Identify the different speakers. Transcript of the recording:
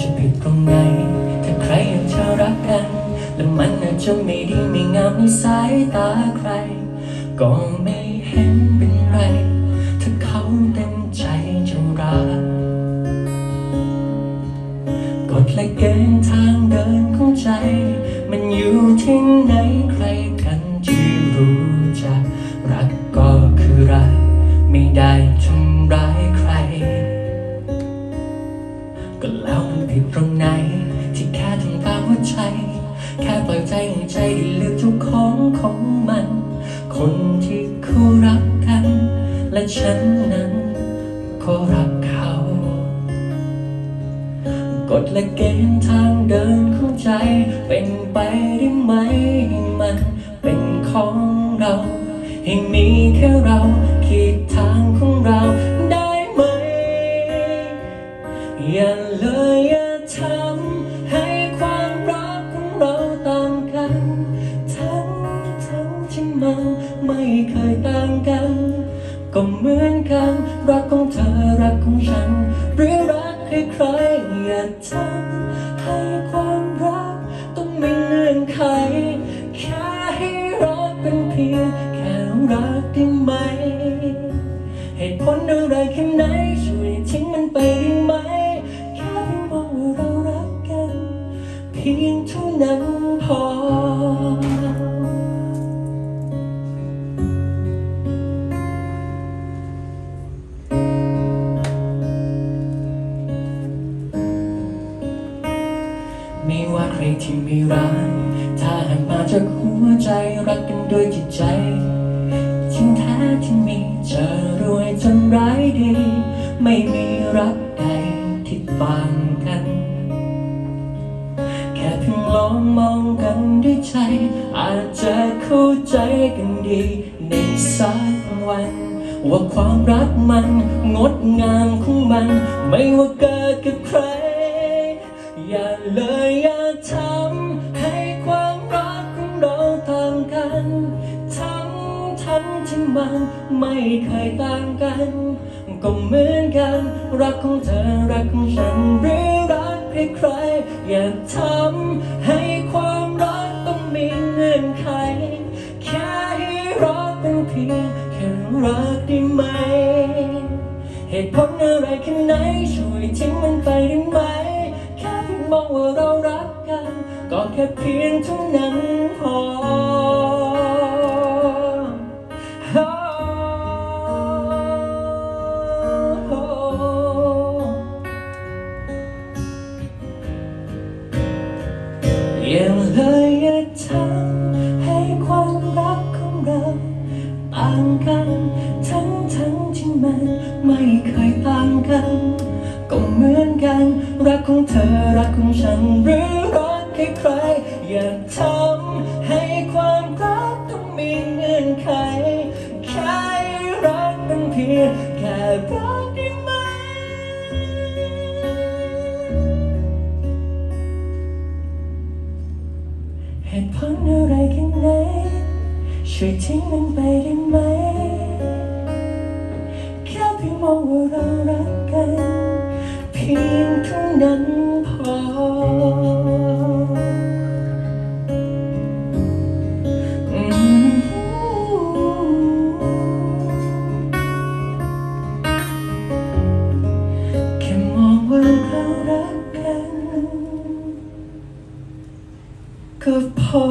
Speaker 1: จะผิดตรงไหน ถ้าใครอยากจะรักกัน และมันอาจจะไม่ดีไม่งามในสายตาใคร ก็ไม่เห็นเป็นไร ถ้าเขาเต็มใจจะรักกฎและเกณฑ์ทางเดินของใจ มันอยู่ที่ไหนใครกันที่รู้จักรักก็คือรัก ไม่ได้ แล้วมันผิดตรงไหน ที่แค่ทำตามหัวใจ แค่ปล่อยใจให้ใจได้เลือกเจ้าของของมัน คนที่เขารักกัน และฉันนั้น ก็รักเขา กฎและเกณฑ์ทางเดินของใจ เป็นไปได้ไหมมัน เป็นของเราให้มีแค่ ก็เหมือนกัน รักของเธอรักของฉัน หรือรักใครๆอย่าทำให้ความรักต้องมีเงื่อนไข แค่ให้รักเป็นเพียงแค่รักได้ไหมเหตุผลอะไรแค่ไหนช่วยทิ้งมันไปได้ไหม แค่เพียงบอกว่าเรารักกัน เพียงเท่านั้นพอ ที่ไม่รัก ถ้าหากมาจากหัวใจรักกันโดยจิตใจจริงแท้ที่มีจะรวยจนร้ายดี ไม่มีรักใดที่ต่างกัน แค่เพียงลองมองกันด้วยใจ อาจจะเข้าใจกันดีในสักวัน ว่าความรักมัน งดงามของมัน ไม่ว่าเกิดกับใคร อย่าเลยอย่าทำ มัน ไม่เคยต่างกัน ก็เหมือนกัน รักของเธอรักของฉันหรือรักใครๆอย่าทำให้ความรักต้องมีเงื่อนไข แค่ให้รักเป็นเพียงแค่รักได้ไหม เหตุผลอะไรแค่ไหนช่วยทิ้งมันไปได้ไหม แค่เพียงมองว่าเรารักกัน ก็แค่เพียงเท่านั้นพออ ย่าเลยอย่าทำให้ความรักของเราต่างกัน ทั้งทั้งที่มันไม่เคยต่างกัน ก็เหมือนกัน รักของเธอรักของฉันหรือรักใครๆอย่าทำ รักได้ไหมเหตุผลอะไรแค่ไหนช่วยทิ้งมันไปได้ไหม แค่เพียงมองว่าเรารักกัน เพียงเท่านั้น ก็พอ